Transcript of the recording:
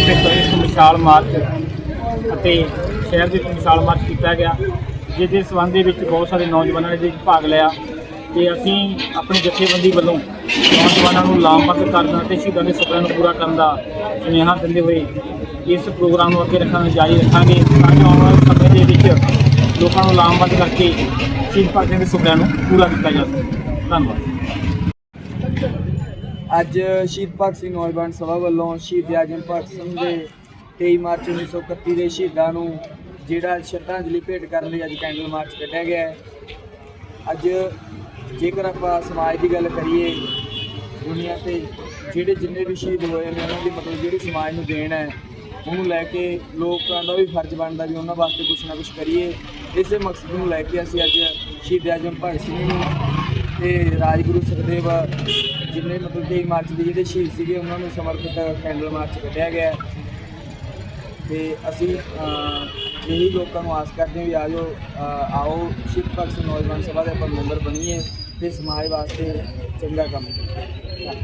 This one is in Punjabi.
ਵਾਸਤੇ ਇੱਕ ਵਿਸ਼ਾਲ ਮਾਰਚ ਅਤੇ ਸ਼ਹਿਰ ਦੇ ਵਿੱਚ ਵਿਸ਼ਾਲ ਮਾਰਚ ਕੀਤਾ ਗਿਆ, ਜਿਸ ਦੇ ਸੰਬੰਧ ਦੇ ਵਿੱਚ ਬਹੁਤ ਸਾਰੇ ਨੌਜਵਾਨਾਂ ਨੇ ਇਹਦੇ ਭਾਗ ਲਿਆ ਤੇ ਅਸੀਂ ਆਪਣੀ ਜਥੇਬੰਦੀ ਵੱਲੋਂ ਨੌਜਵਾਨਾਂ ਨੂੰ ਲਾਮਬੰਦ ਕਰਨ ਅਤੇ ਸ਼ਹੀਦਾਂ ਦੇ ਸੁਪਨਿਆਂ ਨੂੰ ਪੂਰਾ ਕਰਨ ਦਾ ਸੁਨੇਹਾ ਦਿੰਦੇ ਹੋਏ ਇਸ ਪ੍ਰੋਗਰਾਮ ਨੂੰ ਅੱਗੇ ਰੱਖਣਾ ਜਾਰੀ ਰੱਖਾਂਗੇ ਤਾਂ ਜੋ ਆਉਣ ਵਾਲੇ ਸਮੇਂ ਦੇ ਵਿੱਚ ਲੋਕਾਂ ਨੂੰ ਲਾਮਬੰਦ ਕਰਕੇ ਸ਼ਹੀਦ ਭਗਤ ਸਿੰਘ ਦੇ ਸੁਪਨਿਆਂ ਨੂੰ ਪੂਰਾ ਕੀਤਾ ਜਾ ਸਕੇ। ਧੰਨਵਾਦ। ਅੱਜ ਸ਼ਹੀਦ ਭਗਤ ਸਿੰਘ ਨੌਜਵਾਨ ਸਭਾ ਵੱਲੋਂ ਸ਼ਹੀਦ ਆਜਮ ਭਗਤ ਸਿੰਘ ਦੇ 23 ਮਾਰਚ 1931 ਦੇ ਸ਼ਹੀਦਾਂ ਨੂੰ ਜਿਹੜਾ ਸ਼ਰਧਾਂਜਲੀ ਭੇਟ ਕਰਨ ਲਈ ਅੱਜ ਕੈਂਡਲ ਮਾਰਚ ਕੱਢਿਆ ਗਿਆ ਹੈ। ਅੱਜ ਜੇਕਰ ਆਪਾਂ ਸਮਾਜ ਦੀ ਗੱਲ ਕਰੀਏ, ਦੁਨੀਆ ਤੇ ਜਿਹੜੇ ਜਿੰਨੇ ਵੀ ਸ਼ਹੀਦ ਹੋਏ ਨੇ, ਉਹਨਾਂ ਦੀ ਮਤਲਬ ਜਿਹੜੀ ਸਮਾਜ ਨੂੰ ਦੇਣ ਹੈ, ਉਹਨੂੰ ਲੈ ਕੇ ਲੋਕਾਂ ਦਾ ਵੀ ਫਰਜ਼ ਬਣਦਾ ਵੀ ਉਹਨਾਂ ਵਾਸਤੇ ਕੁਝ ਨਾ ਕੁਝ ਕਰੀਏ। ਇਸੇ ਮਕਸਦ ਨੂੰ ਲੈ ਕੇ ਅਸੀਂ ਅੱਜ ਸ਼ਹੀਦ ਆਜਮ ਭਗਤ ਸਿੰਘ ਨੂੰ ਤੇ ਰਾਜਗੁਰੂ ਸੁਖਦੇਵ ਜਿੰਨੇ ਮਤਲਬ ਕਿ ਮਾਰਚ ਦੇ ਜਿਹੜੇ ਸ਼ਹੀਦ ਸੀਗੇ ਉਹਨਾਂ ਨੂੰ ਸਮਰਪਿਤ ਕੈਂਡਲ ਮਾਰਚ ਕੱਢਿਆ ਗਿਆ ਹੈ। ਤੇ ਅਸੀਂ ਅਹ, ਇਹੀ ਲੋਕਾਂ ਨੂੰ ਆਸ ਕਰਦੇ ਹਾਂ ਵੀ ਆਜੋ ਅਹ, ਆਓ ਸ਼ਹੀਦ ਭਗਤ ਨੌਜਵਾਨ ਸਭਾ ਦੇ ਆਪਾਂ ਮੈਂਬਰ ਬਣੀਏ ਤੇ ਸਮਾਜ ਵਾਸਤੇ ਚੰਗਾ ਕੰਮ ਕਰੀਏ